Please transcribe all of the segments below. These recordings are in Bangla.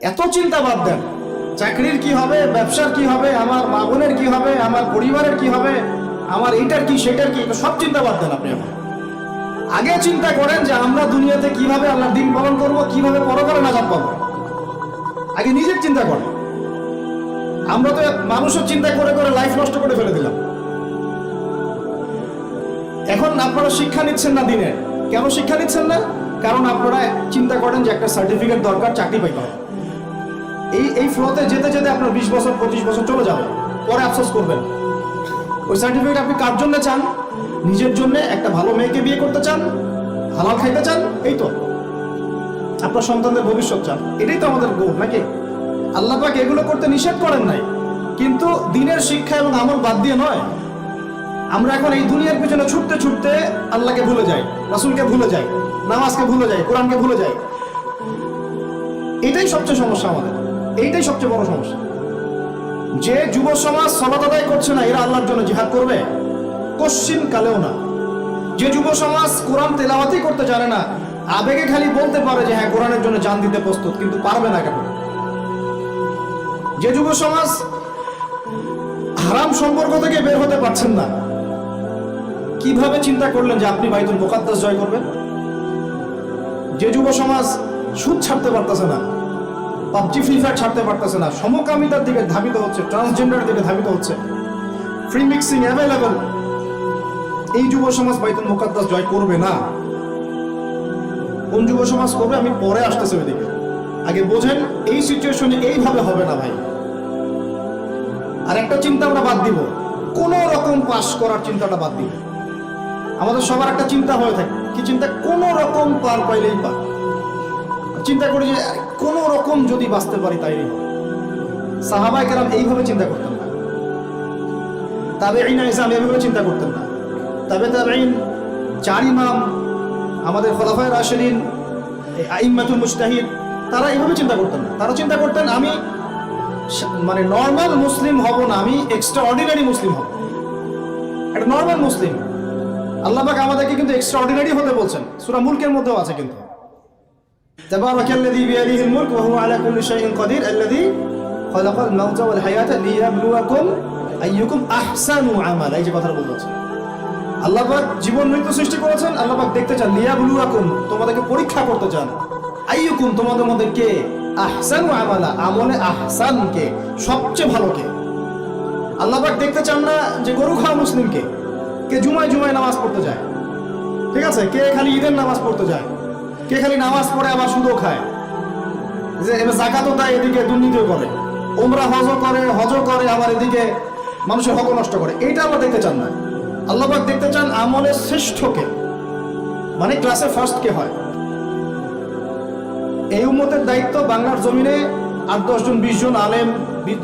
এত চিন্তা বাদ দেন। চাকরির কি হবে, ব্যবসার কি হবে, আমার মা কি হবে, আমার পরিবারের কি হবে, আমার এইটার কি, সেটার কি সব চিন্তা বাদ দেন আপনি এখন। আগে চিন্তা করেন যে আমরা দুনিয়াতে কীভাবে আল্লাহর দিন পালন করব, কীভাবে পরকালে নাজাত পাবো। আগে নিজের চিন্তা করেন। আমরা তো মানুষের চিন্তা করে করে লাইফ নষ্ট করে ফেলে দিলাম। এখন আপনারা শিক্ষা নিচ্ছেন না দিনে। কেন শিক্ষা নিচ্ছেন না? কারণ আপনারা চিন্তা করেন যে একটা সার্টিফিকেট দরকার, চাকরি পাইতে হবে। এই এই ফ্লোতে যেতে যেতে আপনার বিশ বছর, পঁচিশ বছর চলে যাবে। পরে আফসোস করবেন। ওই সার্টিফিকেট আপনি কার জন্য চান? নিজের জন্য একটা ভালো মেয়েকে বিয়ে করতে চান? হালাল খাইতে চান? এই তো। আপনার সন্তানদের ভবিষ্যৎ চান। এটাই তো আমাদের গোল নাকি? আল্লাহ পাক এগুলো করতে নিষেধ করেন নাই। কিন্তু দিনের শিক্ষা এবং আমল বাদ দিয়ে নয়। আমরা এখন এই দুনিয়ার পিছনে ছুটতে ছুটতে আল্লাহকে ভুলে যাই, রাসুলকে ভুলে যাই, নামাজকে ভুলে যাই, কোরআনকে ভুলে যাই। এটাই সবচেয়ে সমস্যা আমাদের। এইটাই সবচেয়ে বড় সমস্যা। যে যুব সমাজ সলাত আদায় করছে না, এরা আল্লাহর জন্য জিহাদ করবে? কশ্চিন কালেও না। যে যুব সমাজ কোরআন তেলাওয়াতি করতে জানে না, আবেগে খালি বলতে পারে যে হ্যাঁ কোরআনের জন্য জান দিতে প্রস্তুত, কিন্তু পারবে না কেন? যে যুব সমাজ হারাম সম্পর্ক থেকে বের হতে পারছেন না, কীভাবে চিন্তা করলেন যে আপনি বাইতুল মোকাদ্দাস জয় করবেন? যে যুব সমাজ সুদ ছাড়তে পারতেছে না পাবজি ফ্রি ফায়ার ছাড়তে পারতেছে না। সমকামিতার দিকে ধাবিত হচ্ছে ট্রান্সজেন্ডার দিকে ধাবিত হচ্ছে। ফ্রি মিক্সিং অ্যাভেলেবল এই যুব সমাজ বাইতুল মোকাদ্দাস জয় করবে না। কোন যুব সমাজ করবে, আমি পরে আসতেছি ওইদিকে। আগে বোঝেন, এই সিচুয়েশনে এইভাবে হবে না ভাই। আর একটা চিন্তা আমরা বাদ দিব। কোন রকম পাস করার চিন্তাটা বাদ দিব। আমাদের সবার একটা চিন্তা হয়ে থাকে। কি চিন্তা? কোন রকম পার পাইলেই পার। চিন্তা করি যে কোন রকম যদি বাঁচতে পারি তাই হবে সাহাবাই কেরাম এইভাবে চিন্তা করতেন না। তবে এই না ইসলাম এইভাবে চিন্তা করতেন না। তবে তবে চার ইমাম, আমাদের খলাফায় রাশেদিন আইম্মাতুল মুস্তাহিদ তারা এইভাবে চিন্তা করতেন না। তারা চিন্তা করতেন, আমি মানে নর্মাল মুসলিম হব না, আমি এক্সট্রা অর্ডিনারি মুসলিম হব। একটা নর্মাল মুসলিম। আল্লাহ আমাদেরকে কিন্তু এক্সট্রা অর্ডিনারি হতে বলছেন। সুরা মুলকের মধ্যেও আছে কিন্তু। تبارك الذي بيده الملك وهو على كل شيء قدير الذي خلق الموت والحياة ليبلوكم أيكم أحسن عملا এই যে কথাটা বলতেছে আল্লাহ পাক জীবন মৃত্যু সৃষ্টি করেছেন আল্লাহ পাক দেখতে চান লিয়াবলুয়াকুম তোমাদেরকে পরীক্ষা করতে চান আইয়ুকুম তোমাদের মধ্যে কে আহসানু আমালা আমলে আহসান কে সবচেয়ে ভালো কে আল্লাহ পাক দেখতে চান না যে গরু খাওয়া মুসলিম কে কে জুমায় জুমায় নামাজ পড়তে যায় ঠিক আছে কে খালি ঈদের নামাজ পড়তে যায় কে খালি নামাজ পড়ে আবার সুদও খায়? যে এবার জাকাতও দেয়, এদিকে দুর্নীতিও করে। ওমরা হজ করে হজ করে, আবার এদিকে মানুষের হক নষ্ট করে। এইটা আমরা দেখতে চান না। আল্লাহ পাক দেখতে চান আমলের শ্রেষ্ঠকে মানে ক্লাসে ফার্স্ট কে হয়। এই উম্মতের দায়িত্ব বাংলার জমিনে আট দশজন বিশ জন আলেম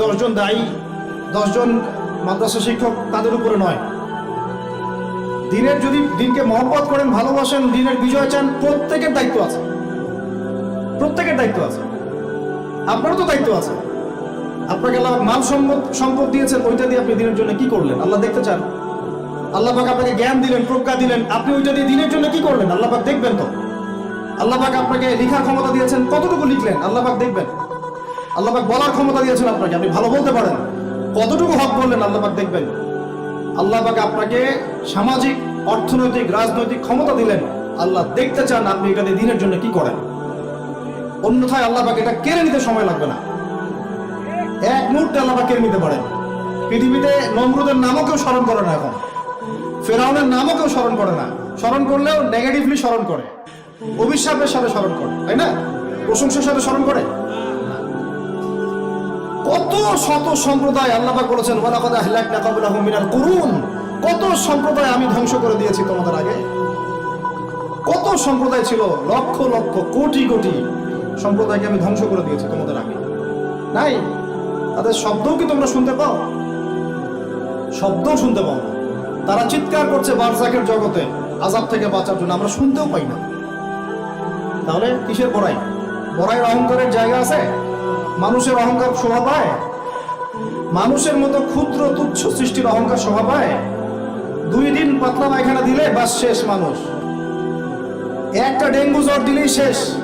দশজন দায়ী দশজন মাদ্রাসা শিক্ষক, তাদের উপরে নয়। দিনের যদি দিনকে মহব্বত করেন, ভালোবাসেন, দিনের বিজয় চান, প্রত্যেকের দায়িত্ব আছে। প্রত্যেকের দায়িত্ব আছে। আপনারও তো দায়িত্ব আছে। আপনাকে আল্লাহ মাল সম্পদ সম্পদ দিয়েছেন, ওইটা দিয়ে আপনি দিনের জন্য কি করলেন? আল্লাহ দেখতে চান। আল্লাহ পাক আপনাকে জ্ঞান দিলেন, প্রজ্ঞা দিলেন। আপনি ওইটা দিয়ে দিনের জন্য কি করলেন? আল্লাহ পাক দেখবেন তো। আল্লাহ পাক আপনাকে লেখার ক্ষমতা দিয়েছেন, কতটুকু লিখলেন? আল্লাহ পাক দেখবেন। আল্লাহ পাক বলার ক্ষমতা দিয়েছেন আপনাকে, আপনি ভালো বলতে পারেন। কতটুকু হক বললেন আল্লাহ পাক দেখবেন। আল্লাহ পাক আপনাকে সামাজিক, অর্থনৈতিক, রাজনৈতিক ক্ষমতা দিলেন। আল্লাহ দেখতে চান আপনি দিয়ে দিনের জন্য কি করেন। অন্যথায় আল্লাহ পাক এটা কেড়ে নিতে সময় লাগবে না। এক মুহূর্তে আল্লাহ পাক কেড়ে নিতে পারেন। পৃথিবীতে নমরুদের নামও কেউ স্মরণ করে না এখন। ফেরাউনের নামও কেউ স্মরণ করে না। স্মরণ করলেও নেগেটিভলি স্মরণ করে। অভিশাপের সাথে স্মরণ করে, তাই না? প্রশংসার সাথে স্মরণ করে? কত শত সম্প্রদায় আল্লাহ বলেছেন, ওয়ালাকাদ আহলাকনা ক্বাবলাহুম মিনাল কুরুন কত সম্প্রদায় আমি ধ্বংস করে দিয়েছি তোমাদের আগে। কত সম্প্রদায় ছিল, লক্ষ লক্ষ, কোটি কোটি সম্প্রদায়কে আমি ধ্বংস করে দিয়েছি তোমাদের আগে। নাই? তাদের শব্দও কি তোমরা শুনতে পাও? শব্দও শুনতে পাও না। তারা চিৎকার করছে বারজাকের জগতে আজাব থেকে বাঁচার জন্য। আমরা শুনতেও পাই না। তাহলে কিসের বড়াই? বড়াইয়ের অহংকারের জায়গা আছে? মানুষের অহংকার শোভা পায়? মানুষের মতো ক্ষুদ্র তুচ্ছ সৃষ্টির অহংকার শোভা পায়? দুই দিন পাতলা পায়খানা দিলে বাস শেষ মানুষ। একটা ডেঙ্গু জ্বর দিলেই শেষ।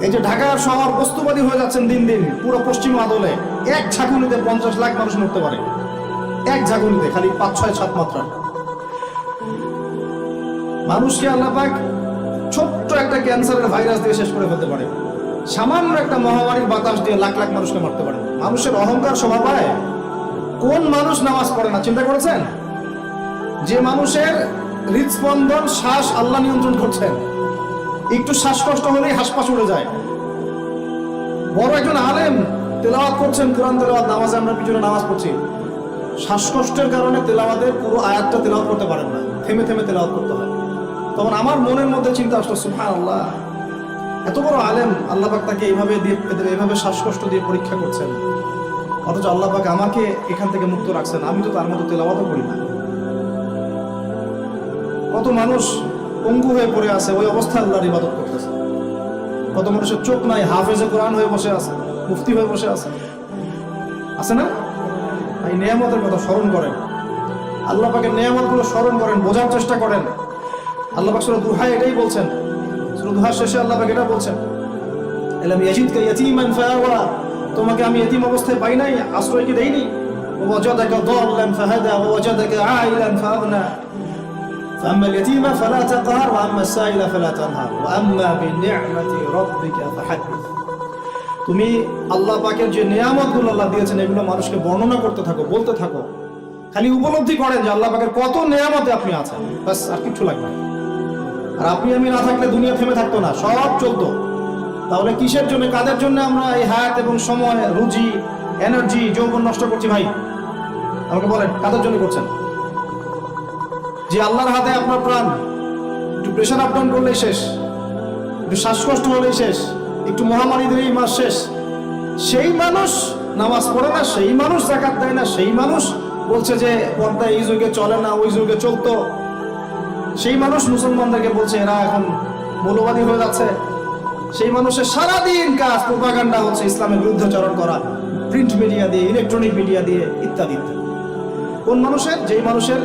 এই যে ঢাকার শহর বস্তুবাদী হয়ে যাচ্ছেন দিন দিন, পুরো পশ্চিম আদলে। এক ঝাঁকুনিতে পঞ্চাশ লাখ মানুষ মরতে পারে। এক ঝাঁকুনিতে, খালি পাঁচ, ছয় সাত মাত্রা। মানুষকে আল্লাহ পাক ছোট্ট একটা ক্যান্সারের ভাইরাস দিয়ে শেষ করে ফেলতে পারে। সামান্য একটা মহামারীর বাতাস দিয়ে লাখ লাখ মানুষকে মারতে পারে। মানুষের অহংকার শোভা পায়। কোন মানুষ নামাজ পড়ে না? চিন্তা করেছেন? যে মানুষের হৃদস্পন্দন, শ্বাস আল্লাহ নিয়ন্ত্রণ করছেন। একটু শ্বাসকষ্ট হলেই হাসপাস উড়ে যায়। বড় একজন আলেম তেলাওয়াত করছেন কোরআন তেলাওয়াত, নামাজে আমরা পিছনে নামাজ পড়ছি। শ্বাসকষ্টের কারণে তেলাওয়াতের পুরো আয়াতটা তেলাওয়াত করতে পারেন না। থেমে থেমে তেলাওয়াত করতে হয়। তখন আমার মনের মধ্যে চিন্তা আসলো সুবহান আল্লাহ এত বড় আলেম আল্লাহ পাক তাকে এইভাবে দিয়ে এইভাবে শ্বাসকষ্ট দিয়ে পরীক্ষা করছেন। অথচ আল্লাহ পাক আমাকে এখান থেকে মুক্ত রাখছেন। আমি তো তার মতো তেলাওয়াতও করি না। কত মানুষ পঙ্গু হয়ে পড়ে আছে, ওই অবস্থায় আল্লাহর ইবাদত করতেছে। কত মানুষের চোখ নাই, হাফেজে কোরআন হয়ে বসে আছে, মুফতি হয়ে বসে আছে। আছে না? এই নিয়ামতের কথা স্মরণ করেন। আল্লাহ পাকের নিয়ামতগুলো স্মরণ করেন, বোঝার চেষ্টা করেন। আল্লাহ পাক সুরা দুহায় এটাই বলছেন সুরা দুহার শেষে আল্লাহ পাক এটা বলছেন এলাম ইয়াজিদকা ইয়াতীমান ফাআওয়া তোমাকে আমি এতিম অবস্থায় পাই নাই আশ্রয় কি দেইনি ওয়াজাদাকা দাল্লান ফাহাদা ওয়াজাদাকা আইলান ফাআগনা فأما اليتيم فلا تقهر وأما السائل فلا تنهر وأما بنعمة ربك فحدث তুমি আল্লাহ পাকের যে নিয়ামতগুলো আল্লাহ দিয়েছেন এগুলো মানুষকে বর্ণনা করতে থাকো বলতে থাকো খালি উপলব্ধি করেন যে আল্লাহ পাকের কত নিয়ামতে আপনি আছেন ব্যাস আর কিছু লাগবে না। আর আপনি আমি না থাকলে দুনিয়া থেমে থাকতো না, সব চলতো। তাহলে কিসের জন্য, কাদের জন্য আমরা এই হায়াত এবং সময়, রুজি এনার্জি যৌবন নষ্ট করছি ভাই? আমাকে বলেন, কাদের জন্য করছেন? যে আল্লাহর হাতে আপনার প্রাণ, একটু প্রেশার আপ ডাউন করলেই শেষ, একটু শ্বাসকষ্ট হলেই শেষ, একটু মহামারী দিলেই মাস শেষ। সেই মানুষ নামাজ পড়ে না, সেই মানুষ জাকাত দেয় না, সেই মানুষ বলছে যে পর্দা এই যুগে চলে না, ওই যুগে চলতো। সেই মানুষ মুসলমানদেরকে বলছে, এরা এখন মৌলবাদী হয়ে যাচ্ছে। সেই মানুষের সারাদিন কাজ, প্রোপাগান্ডা হচ্ছে ইসলামের বিরুদ্ধাচরণ করা, প্রিন্ট মিডিয়া দিয়ে, ইলেকট্রনিক মিডিয়া দিয়ে, ইত্যাদি। কোন মানুষের? যেই মানুষের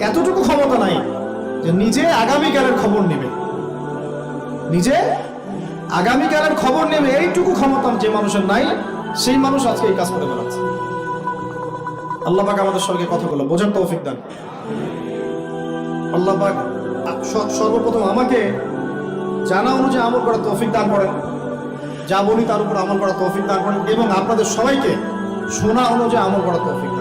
এতটুকু ক্ষমতা নাই যে নিজে আগামীকালের খবর নেবে। নিজে আগামীকালের খবর নেবে, এইটুকু ক্ষমতা যে মানুষের নাই, সেই মানুষ আজকে এই কাজ করে বেড়াচ্ছে। আল্লাহ পাক আমাদের সঙ্গে কথাগুলো বোঝার তৌফিক দান। আল্লাহ পাক সর্বপ্রথম আমাকে জানা অনুযায়ী আমল করার তৌফিক দান করেন। যা বলি তার উপর আমল করার তৌফিক দান করেন এবং আপনাদের সবাইকে শোনা অনুযায়ী আমল করার তৌফিক